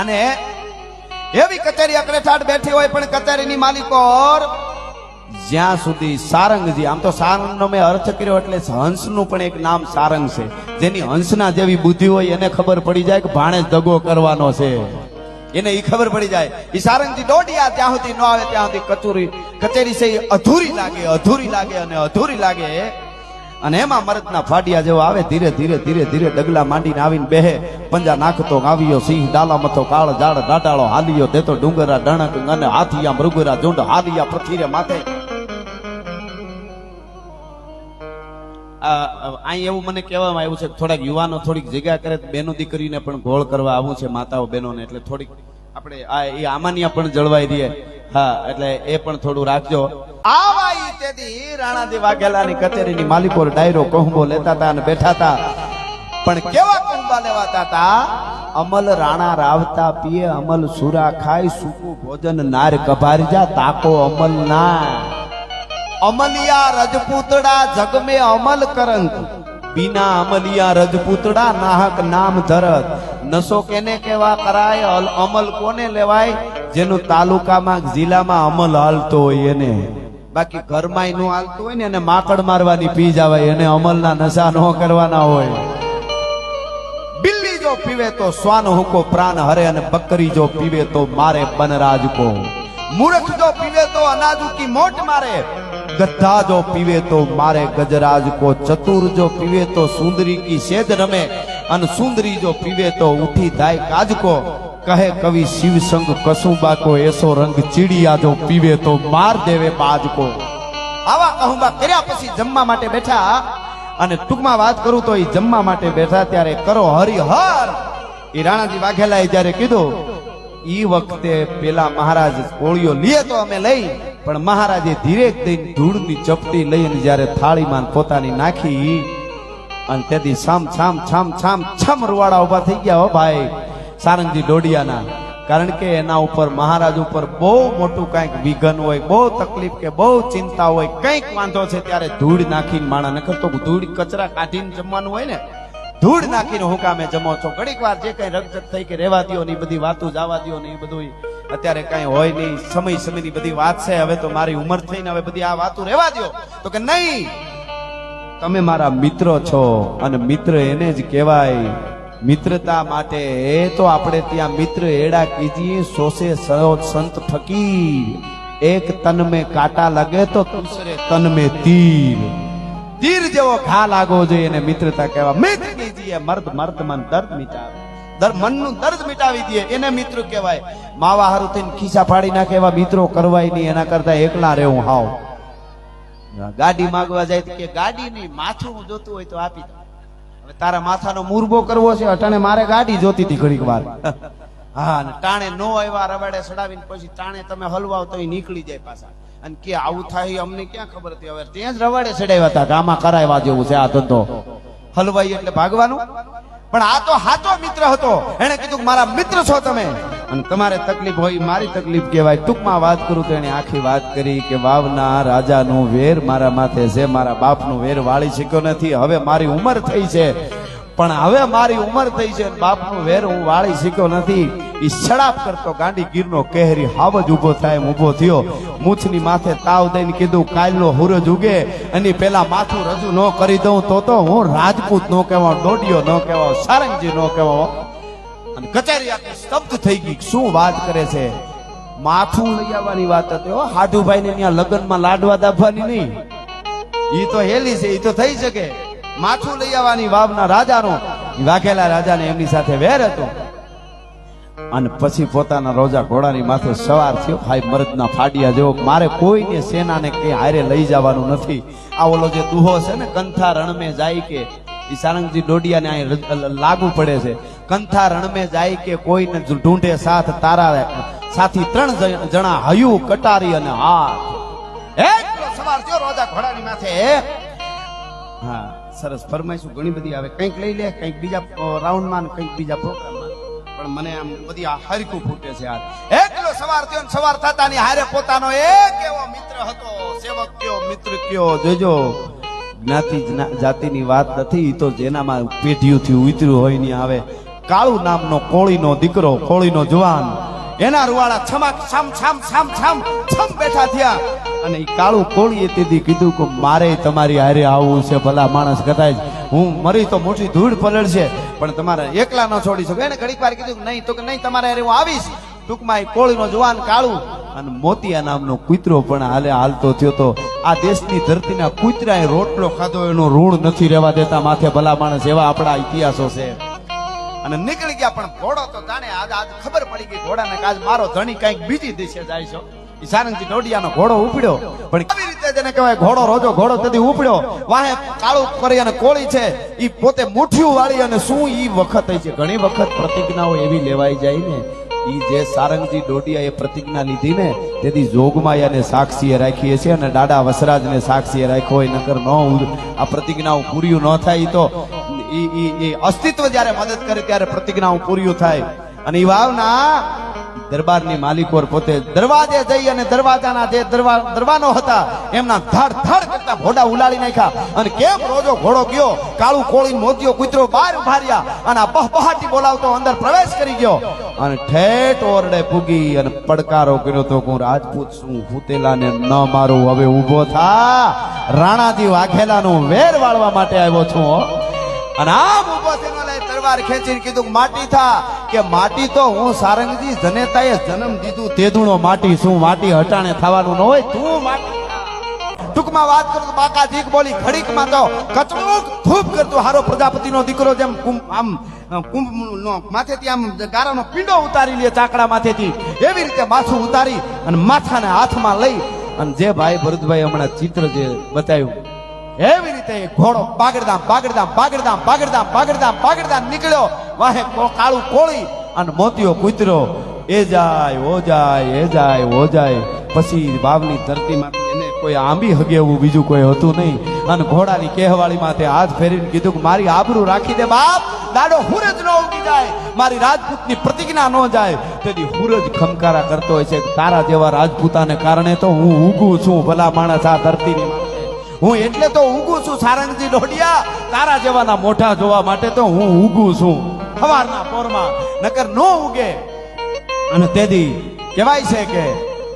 અને એવી કચેરી અકરેઠાટ બેઠી હોય પણ કચેરીની માલિકો જ્યાં સુધી સારંગજી, આમ તો સારંગનો મેં અર્થ કર્યો એટલે હંસનું પણ એક નામ સારંગ છે. જેની હંસના જેવી બુદ્ધિ હોય એને ખબર પડી જાય કે ભાણે દગો કરવાનો છે. એને એ ખબર પડી જાય. એ સારંગજી દોડ્યા ત્યાં સુધી ન આવે, ત્યાં સુધી કચોરી કચેરી છે એ અધૂરી લાગે અધૂરી લાગે અને અધૂરી લાગે. અને એમાં મરદના ફાડિયા જેવો આવે, ધીરે ધીરે ધીરે ધીરે ડગલા માંડીને આવીને બેહે. પંજા નાખતો આવ્યો સિંહ ડાલા મથો કાળ, ઝાડ ડાટાળો હાલિયો દેતો ડુંગરા, ડણક, અને હાથિયા, મૃગરા, ઝુંડ, હાલિયા પથીરે માથે. અહીં એવું મને કહેવામાં આવ્યું છે થોડાક યુવાનો થોડીક જગ્યા કરે બેનો દીકરીને પણ ગોળ કરવા આવું છે માતાઓ, બહેનોને, એટલે થોડીક આપણે આ, એ આમાન્ય પણ જળવાઈ રહીએ હા, એટલે એ પણ થોડું રાખજો. આવા તેથી રાણાજી વાઘેલાની કચેરીની માલિકો ડાયરો કહુંબો લેતા હતા અને બેઠા હતા પણ કેવા કહુંબા લેવાતા હતા અમલ રાણા રાવતા પીએ, અમલ સુરા ખાય, સૂકું ભોજન નાર કભારી જા, તાકો અમલ ના અમલિયા રજપૂતડા જગમે અમલ કરંત. બિના અમલિયા રજપૂતડા નાહક નામ ધરત. નસો કેને કેવા કરાય અમલ કોને લેવાય? જેનું તાલુકામાં, જિલ્લામાં અમલ હાલતો હોય એને. બાકી ઘરમાં નું હોય ને એને માકડ મારવાની પી જવાય એને અમલના નશા ન કરવાના હોય. બિલ્લી જો પીવે તો સ્વાન હુકો પ્રાણ હરે અને બકરી જો પીવે તો મારે બનરાજ કો. મૂર્ખ જો પીવે તો અનાજુકી મોટ મારે. ગધા જો પીવે તો મારે ગજરાજ કો. ચતુર જો પીવે તો સુંદરી કી સેજ રમે અને સુંદરી જો પીવે તો ઉઠી થાય કાજ કો. કહે કવિ શિવસંગ કસુંબા કો એસો રંગ ચીડિયા જો પીવે તો માર દેવે બાજકો. આવા કહુંબા કર્યા પછી જમવા માટે બેઠા. અને ટૂંકમાં વાત કરું તો એ જમવા માટે બેઠા ત્યારે કરો હરિહર. એ રાણાજી વાઘેલાએ જ્યારે કીધું, ઈ વખતે પેલા મહારાજ કોળીઓ લીએ તો અમે લઈ, પણ મહારાજે ધીરે દઈને ધૂળની ચપટી લઈને જ્યારે થાળીમાં પોતાની નાખી, અને તેથી છામ છામ છામ છામ છમ રૂવાડા ઊભા થઈ ગયા, હો ભાઈ સારંગજી ડોડિયાના. કારણ કે એના ઉપર, મહારાજ ઉપર બહુ મોટું કંઈક વિઘન હોય, બહુ તકલીફ કે બહુ ચિંતા હોય, કંઈક વાંધો છે ત્યારે ધૂળ નાખીને માણા, નકર તો ધૂળ કચરા કાઢીને જમવાનું હોય ને, ધૂળ નાખીને હું કામે જમો છો. ઘડીક વાર જે કઈ રગજત થઈ કે રેવા દ્યો ને બધી વાતો જવા દ્યો ને એ બધું અત્યારે કઈ હોય નહીં, સમય સમયની બધી વાત છે, હવે તો મારી ઉંમર થઈને હવે બધી આ વાતો રેવા દો તો કે નહીં, તમે મારા મિત્રો છો, અને મિત્ર એને જ કહેવાય મિત્રતા માટે તો આપણે ત્યાં મિત્ર એડા કીજીએ સોસે સંત ફકીર. એક તન મે કાટા લગે તો દૂસરે તન મે તીર. તીર જેવો ઘા લાગવો જોઈએ એને મિત્રતા કહેવા. મિત્ર કીજીએ મર્દ મર્દ મન દર્દ મિટાવે. દર મનનું દર્દ મિટાવી દે એને મિત્ર કહેવાય. માવા હારું થઈને ખીસા પાડી નાખે એવા મિત્રો કરવાય નહીં, એના કરતા એકલા રહેવું હાવ. ગાડી માગવા જાય કે ગાડી નહીં માથું જોતું હોય તો આપી દો હવે તારા માથાનો મુરબો કરવો છે અટાણે મારે ગાડી જોતી હતી ઘડીક વાર. હા અને ટાણે નો આવ્યા રવાડે ચડાવીને પછી ટાણે તમે હલવાઓ તો નીકળી જાય પાછા. અને કે આવું થાય અમને ક્યાં ખબર હતી? હવે ત્યાં જ રવાડે ચડાવ્યા હતા કે આમાં કરાવવા જેવું છે આ ધંધો. હલવાઈ એટલે ભાગવાનું. પણ આ તો હાચો મિત્ર હતો. એને કીધું કે મારા મિત્ર છો તમે. અને તમારે તકલીફ હોય, મારી તકલીફ કહેવાય. ટૂંકમાં વાત કરું તો એને આખી વાત કરી કે, વાવના રાજાનું વેર મારા માથે છે, મારા બાપનું વેર વાળી શક્યો નથી. હવે મારી ઉંમર થઈ છે. પણ હવે મારી ઉંમર થઈ છે બાપનું વેર હું વાળી શક્યો નથી. ઈ શરાબ કરતો ગાંડી ગીરનો કહેરી હાવ જ ઊભો થાય એમ ઊભો થયો. મૂછની માથે તાવ દઈને કીધું કાલનો હુરજ ઉગે. અને પેલા માથું રજૂ ન કરી દઉં તો તો હું રાજપૂત નો કહેવા ડોડિયો ન કહેવા સારંગજી નો કહેવા કચેરી આખી સ્તબ્ધ થઈ ગઈ. શું વાત કરે છે? માથું લઈ આવવાની વાત હતી હો. હાડુભાઈ ને ત્યાં લગ્નમાં લાડવા દાબવાની નહીં. ઈ તો હેલી છે, ઈ તો થઈ શકે. માથું લઈ આવવાની વાવના રાજાનો. વાઘેલા રાજાને એમની સાથે વેર હતો. અને પછી પોતાના રોજા ઘોડાની માથે સવાર થયો. ભાઈ, મરદના ફાડિયા જેવો મારે કોઈને સેનાને કઈ હારે લઈ જવાનું નથી. આ ઓલો જે દુહો છે ને, કંથા રણમે જાય કે ઈ સારંગજી ડોડિયાને અહીં લાગુ પડે છે. કંથા રણમે જાય કે કોઈને ઢૂંઢે સાથ તારા સાથી ત્રણ જણા હયું કટારી અને હાથ. એકલો સવાર થયો રોજા ઘોડાની માથે. હા સરસ. ફરમાઈશું ઘણી બધી આવે. કંઈક લઈ લે કંઈક બીજા રાઉન્ડમાં કંઈક બીજા પ્રોગ્રામમાં પણ મને આમ બધી આ હરકું ફૂટે છે યાર એકલો સવાર થયો સવાર થતા ની હારે પોતાનો એક એવો મિત્ર હતો સેવક કયો મિત્ર કયો જોજો. જ્ઞાતિ જાતિની વાત નથી તો જેનામાં પેઢીઓથી ઉતર્યું હોય ને આવે. કાળુ નામનો કોળીનો દીકરો, કોળીનો જવાન. એના રૂવાળા છમાક છમ છમ છમ છમ છમ બેઠા થયા. અને એ કાળું કોળીએ તેથી કીધું કે મારે તમારી હારે આવવું છે, ભલા માણસ કદાચ હું મરી તો મોટી ધૂળ પલળશે, પણ તમારે એકલા ન છોડી શકો. એને ઘડીક વાર કીધું નહીં, તો કે નહીં, તમારે હારે હું આવીશ. ટૂંકમાં એ કોળીનો જવાન કાળું. અને મોતિયા નામનો કૂતરો પણ હાલે, હાલતો થયો તો આ દેશની ધરતીના કૂતરાએ રોટલો ખાધો, એનો ઋણ નથી રહેવા દેતા માથે ભલા માણસ એવા આપણા ઇતિહાસો છે. અને નીકળી ગયા પણ ઘોડો તો જાણે આજ આજ ખબર પડી ગઈ ઘોડાને આજ મારો ધણી કંઈક બીજી દિશે જાય છે. સારંગજી ડોડિયાનો ઘોડો ઉપડ્યો. પણ કેવી રીતે જેને કહેવાય ઘોડો રોજો, ઘોડો તેથી ઉપડ્યો. વાહે કાળું કરી અને કોળી છે. ઈ પોતે મુઠ્ઠીયું વાળી અને શું ઈ વખત છે? ઘણી વખત પ્રતિજ્ઞાઓ એવી લેવાઈ જાય ને ઈ જે સારંગજી ડોડિયા એ પ્રતિજ્ઞા લીધી ને, તેથી જોગમાયાને સાક્ષીએ રાખીએ છીએ અને દાડા વસરાજને સાક્ષીએ રાખ્યો હોય નકર ન આ પ્રતિજ્ઞાઓ પૂર્યું ન થાય તો, ઈ ઈ અસ્તિત્વ જ્યારે મદદ કરે ત્યારે પ્રતિજ્ઞાઓ પૂર્યું થાય. અને ઈ વાવના દરબારની માલિકોર પોતે દરવાજે જઈ અને દરવાજાના જે દરવાનો હતા, એમના ધડ ધડ કરતા ઘોડા ઉલાડી નાખ્યા. અને કેમ રોજો ઘોડો ગયો? કાળું કોળી મોતીઓ કૂતરો બહાર ઉભાર્યા અને આ બહબહાટી બોલાવતો અંદર પ્રવેશ કરી ગયો. અને ઠેઠ ઓરડે પૂગી અને પડકારો કર્યો તો હું રાજપૂત છું ફૂતેલાને ન મારું, હવે ઊભો થા. રાણાજી વાઘેલાનો વેર વાળવા માટે આવ્યો છું અને આમ ઊભો થઈને તલવાર ખેંચીને કીધું માટી થા. કે માટી તો હું સારંગજી જનેતાએ જન્મ દીધું. તેધુણો માટી શું? માટી હટાણે થવાનું ન હોય? તું માટી. ટૂંકમાં વાત કરું તો બાકા દીક બોલી ઘડીકમાં તો કચડુક ધૂપ કરતો હારો પ્રજાપતિનો દીકરો જેમ આમ કુંભ માથેથી આમ ગારાનો પીંડો ઉતારી લે ચાકડા માથેથી. એવી રીતે માથું ઉતારી અને માથાને હાથમાં લઈ અને જે ભાઈ ભરતભાઈ હમણાં ચિત્ર જે બતાવ્યું એવી રીતે ઘોડો બાગડદામ બાગડદામ બાગડદામ બાગડદામ બાગડદામ બાગડદામ નીકળ્યો. વાહે કાળું કોળી અને મોતિયો કૂતરો. એ જાય, ઓ જાય, એ જાય, ઓ જાય. પછી વાવની ધરતીમાં એને કોઈ આંબી હગે એવું બીજું કોઈ હતું નહીં. અને ઘોડાની કહેવાળીમાં તે હાથ ફેરીને કીધું કે મારી આબરૂ રાખી દે બાપ. દાડો હુરજ ન ઉગી જાય. મારી રાજપૂતની પ્રતિજ્ઞા ન જાય. તેથી હુરજ ખમકારા કરતો હોય છે. તારા જેવા રાજપૂતાને કારણે તો હું ઉગું છું. ભલા માણસ આ ધરતીની હું એટલે તો ઊંઘું છું, સારંગજી ડોડિયા. તારા જેવાના મોઢા જોવા માટે તો હું ઊંઘું છું. સવારના પોરમાં, નકર નો ઉગે અને તેથી કહેવાય છે કે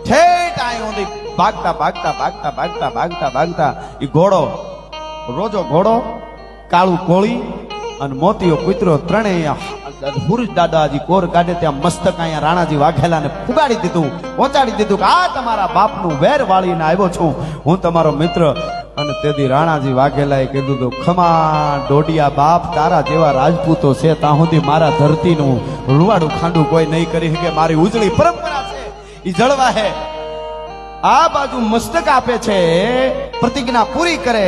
ઠેઠ આય સુધી ભાગતા ભાગતા ભાગતા ભાગતા ભાગતા ભાગતા. એ ઘોડો, રોજો ઘોડો, કાળું કોળી અને મોતીયો કૂતરો ત્રણેય પુરુષ દાદાજી કોર કાઢે ત્યાં મસ્તક અહીંયા રાણાજી વાઘેલાને ફુગાડી દીધું, પહોંચાડી દીધું કે આ તમારા બાપનું વેર વાળીને આવ્યો છું. હું તમારો મિત્ર તેથી રાણાજી વાઘેલાએ કીધું તો ખમા ડોડિયા બાપ, તારા જેવા રાજપૂતો છે, ત્યાં સુધી મારા ધરતીનું રૂવાડું ખાંડું કોઈ નહીં કરી શકે. મારી ઉજળી પરંપરા છે એ જળવા હે. આ બાજુ મસ્તક આપે છે, પ્રતિજ્ઞા પૂરી કરે.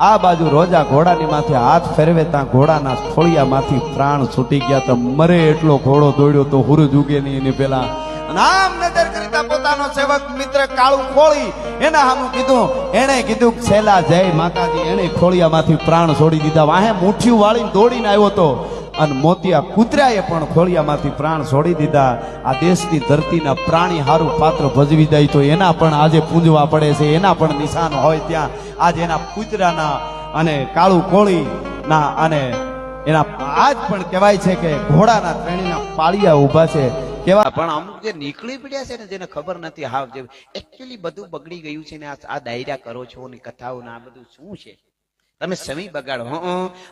આ બાજુ રોજા ઘોડાની માથે હાથ ફેરવે, ત્યાં ઘોડાના ફળિયામાંથી પ્રાણ છૂટી ગયા. તો મરે એટલો ઘોડો દોડ્યો તો હુરજ ઉગે નહીં એની પેલા અને આમ નજર કરતા પોતાનો સેવક મિત્ર કાળું ખોળી. એના સામું કીધું, એણે કીધું કે છેલ્લા જય માતાજી, એણે ખોળિયામાંથી પ્રાણ છોડી દીધા. વાહે મુઠ્ઠીયું વાળીને દોડીને આવ્યો તો અને મોતિયા કૂતરાએ પણ ખોળિયામાંથી પ્રાણ છોડી દીધા. આ દેશની ધરતીના પ્રાણી હારું પાત્ર ભજવી દઈ તો એના પણ આજે પૂંજવા પડે છે. એના પણ નિશાન હોય ત્યાં. આજે એના કૂતરાના અને કાળું કોળી ના અને એના, આજ પણ કહેવાય છે કે ઘોડાના ત્રણેયના પાળિયા ઊભા છે. કેવા પણ અમુક જે નીકળી પડ્યા છે ને, જેને ખબર નથી હાવ જે એકચ્યુઅલી બધું બગડી ગયું છે ને, આ ડાયરા કરો છો ને કથાઓ ને આ બધું શું છે? તમે સમય બગાડો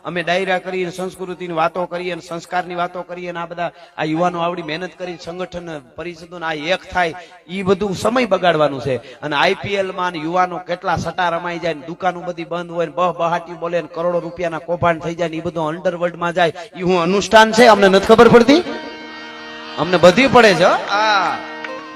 અમે ડાયરા કરીએ સંસ્કૃતિની વાતો કરીએ અને સંસ્કારની વાતો કરીએ અને આ બધા આ યુવાનો આવડી મહેનત કરી સંગઠન પરિષદો આ એક થાય એ બધું સમય બગાડવાનું છે. અને આઈપીએલમાં યુવાનો કેટલા સટા રમાઈ જાય ને, દુકાનો બધી બંધ હોય ને, બહ બહાટી બોલે ને, કરોડો રૂપિયાના કૌભાંડ થઈ જાય ને એ બધું અંડરવર્લ્ડમાં જાય. એ હું અનુષ્ઠાન છે? અમને નથી ખબર પડતી? અમને બધી પડે છે હો. આ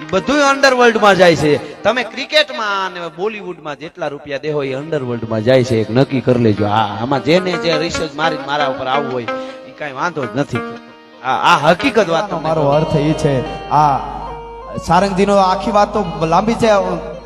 ઈ બધું અંડરવર્લ્ડમાં જાય છે. તમે ક્રિકેટમાં અને બોલીવુડમાં જેટલા રૂપિયા દેહો એ અંડરવર્લ્ડમાં જાય છે. એક નક્કી કરી લેજો. હા આમાં જેને જે રિસર્ચ મારી મારા ઉપર આવવું હોય એ કાંઈ વાંધો જ નથી. આ આ હકીકત વાત મારો અર્થ એ છે આ સારંગજીનો આખી વાત તો લાંબી છે.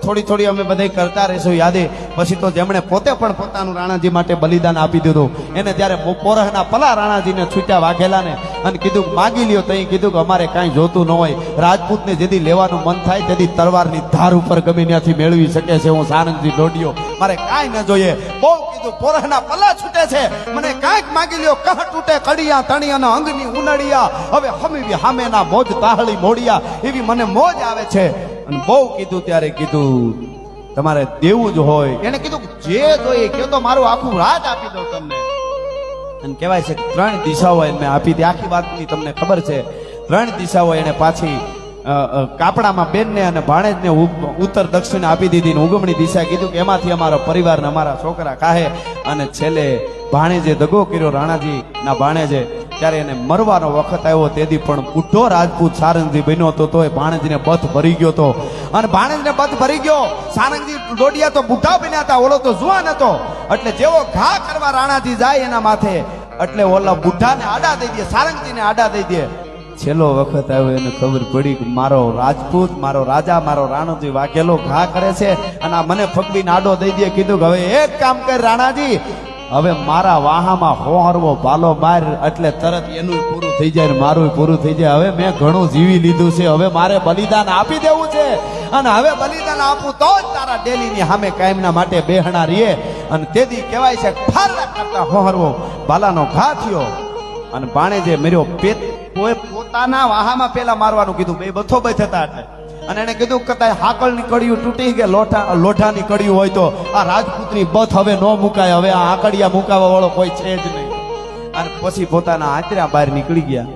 થોડી થોડી અમે બધા કરતા રહીશું, યાદે. પછી તો જેમણે પોતે પણ પોતાનું રાણાજી માટે બલિદાન આપી દીધું. એને ત્યારે પોરહના પલા રાણાજીને છૂટ્યા વાઘેલાને અને કીધું, માગી લ્યો તઈ, કીધું કે અમારે કાંઈ જોતું ન હોય. રાજપૂતને જેથી લેવાનું મન થાય, તેથી તલવારની ધાર ઉપર ગમે ત્યાંથી મેળવી શકે છે. હું સાનંદજી દોડ્યો. મારે કાંઈ ન જોઈએ. બહુ કીધું, પોરહના પલા છૂટે છે. મને કાંઈક માગી લ્યો. કહ તૂટે કડિયા તણિયાના અંગની ઉનડિયા. હવે હમી હામેના મોજ તાહળી મોડિયા. એવી મને મોજ આવે છે. અને બહુ કીધું ત્યારે કીધું, તમારે દેવું જ હોય. એને કીધું જે જોઈએ કે તો મારું આખું રાત આપી દઉં તમને. અને કહેવાય છે ત્રણ દિશાઓ એને આપી હતી આખી વાતની તમને ખબર છે. ત્રણ દિશાઓ એને પાછી કાપડામાં બેનને અને ભાણેજને ઉત્તર દક્ષિણ આપી દીધી ને ઉગમણી દિશા કીધું કે એમાંથી અમારો પરિવાર અમારા છોકરા કાહે અને છેલ્લે ભાણેજે દગો કર્યો રાણાજી ના ભાણેજે. ત્યારે એને મરવાનો વખત આવ્યો, તેથી પણ બુઢો રાજપૂત સારંગજી બન્યો તો એ ભાણેજને બથ ભરી ગયો હતો અને ભાણેજને બથ ભરી ગયો. સારંગજી ડોડિયા તો બુઢા બન્યા હતા, ઓલો તો જુવાન હતો. એટલે જેવો ઘા કરવા રાણાજી જાય એના માથે, એટલે ઓલા બુઢાને આડા દઈ દે, સારંગજીને આડા દઈ દે. છેલ્લો વખત આવ્યો, એને ખબર પડી કે મારો રાજપૂત, મારો રાજા, મારો રાણોજી વાઘેલો ઘા કરે છે. અને આ મને ફગડીને આડો દઈ દે, કીધું કે હવે એક કામ કર રાણાજી હવે મારા વાહામાં હોહરવો ભાલો માર એટલે તરત એનું પૂરું થઈ જાય મારું પૂરું થઈ જાય. હવે મેં ઘણું જીવી લીધું છે. હવે મારે બલિદાન આપી દેવું છે. અને હવે બલિદાન આપું તો જ તારા ડેલીની સામે કાયમના માટે બેહણા રહીએ. અને તેથી કહેવાય છે, ફાલા કરતા હોહરવો ભાલાનો ઘા થયો. અને બાણે જે મર્યો પેટ કોઈ પોતાના વાહામાં પેલા મારવાનું કીધું. બે બથો બથ હતા. એટલે અને એને કીધું, કે તારી હાકળની કડિયું તૂટી કે લોઠા લોઠાની કડિયું હોય તો આ રાજપૂતની બથ હવે ન મુકાય, હવે આ આકડિયા મુકાવા વાળો કોઈ છે જ નહીં. અને પછી પોતાના આંતરા બહાર નીકળી ગયા.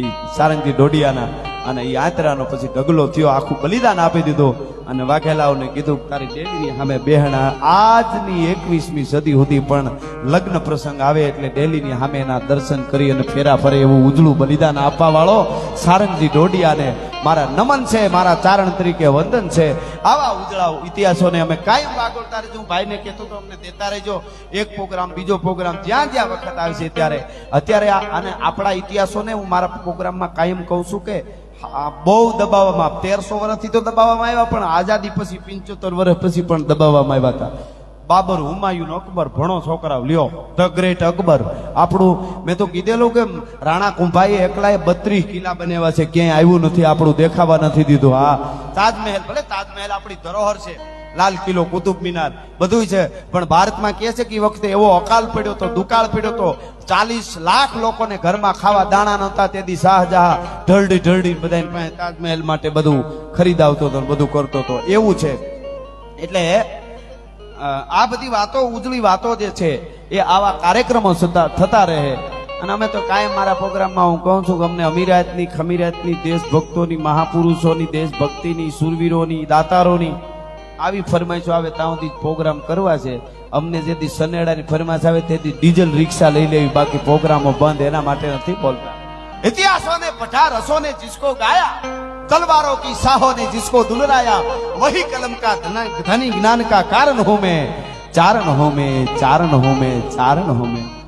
એ સારંગજી ડોડિયાના અને એ આંતરાનો પછી ઢગલો થયો, આખું બલિદાન આપી દીધું. અને વાઘેલાઓને કીધું, તારી ડેલીની સામે બેહણા. આજની એકવીસમી સદી સુધી પણ લગ્ન પ્રસંગ આવે એટલે ડેલીની સામે એના દર્શન કરી અને ફેરા ફરે એવું ઉજળું બલિદાન આપવા વાળો સારંગજી ડોડિયાને મારા નમન છે, મારા ચારણ તરીકે વંદન છે. આવા ઉજળાઓ ઇતિહાસોને અમે કાયમ વાગોળતા રહેજો હું ભાઈને કહેતો તો અમને દેતા રહેજો. એક પ્રોગ્રામ, બીજો પ્રોગ્રામ જ્યાં જ્યાં વખત આવે છે ત્યારે. અત્યારે અને આપણા ઇતિહાસોને હું મારા પ્રોગ્રામમાં કાયમ કહું છું કે બહુ દબાવવામાં, તેરસો વર્ષથી તો દબાવવામાં આવ્યા, પણ આઝાદી પછી પંચોતેર વર્ષ પછી પણ દબાવવામાં આવ્યા હતા. બાબર હુમાયુન અકબર, ભણો છોકરાઓ, લ્યો. ધ ગ્રેટ અકબર આપણું, મેં તો કીધેલું કે રાણા કુંભાઈએ એકલાએ બત્રીસ કિલ્લા બનાવ્યા છે, ક્યાંય આવ્યું નથી, આપણું દેખાવા નથી દીધું. હા, તાજમહેલ, ભલે તાજમહેલ આપણી ધરોહર છે, લાલ કિલ્લો, કુતુબ મિનાર બધું છે, પણ ભારતમાં કહે છે કે વખતે એવો અકાલ પડ્યો તો, દુકાળ પડ્યો તો, ચાલીસ લાખ લોકોને ઘરમાં ખાવા દાણા નહોતા તેથી શાહજહાં ઢળડી ઢળડી બધા તાજમહેલ માટે બધું ખરીદાવતો હતો બધું કરતો હતો. એવું છે. એટલે આ બધી વાતો ઉજળી વાતો જે છે, એ આવા કાર્યક્રમો થતા થતા રહે. અને અમે તો કાયમ મારા પ્રોગ્રામમાં હું કહું છું કે અમને અમીરાતની, ખમીરાતની, દેશભક્તોની, મહાપુરુષોની, દેશભક્તિની, સુરવીરોની, દાતારોની આવી ફરમાઈશો આવે ત્યાં સુધી પ્રોગ્રામ કરવા છે. અમને જેથી સનેડાની ફરમાઈશ આવે, તેથી ડીઝલ રિક્ષા લઈ લેવી, બાકી પ્રોગ્રામો બંધ, એના માટે નથી બોલતા. इतिहासों ने पठा रसों ने जिसको गाया, तलवारों की साहों ने जिसको दुलराया, वही कलम का धनी ज्ञान का कारण हो मैं, चारण हो मैं, चारण हो मैं, चारण हो मैं।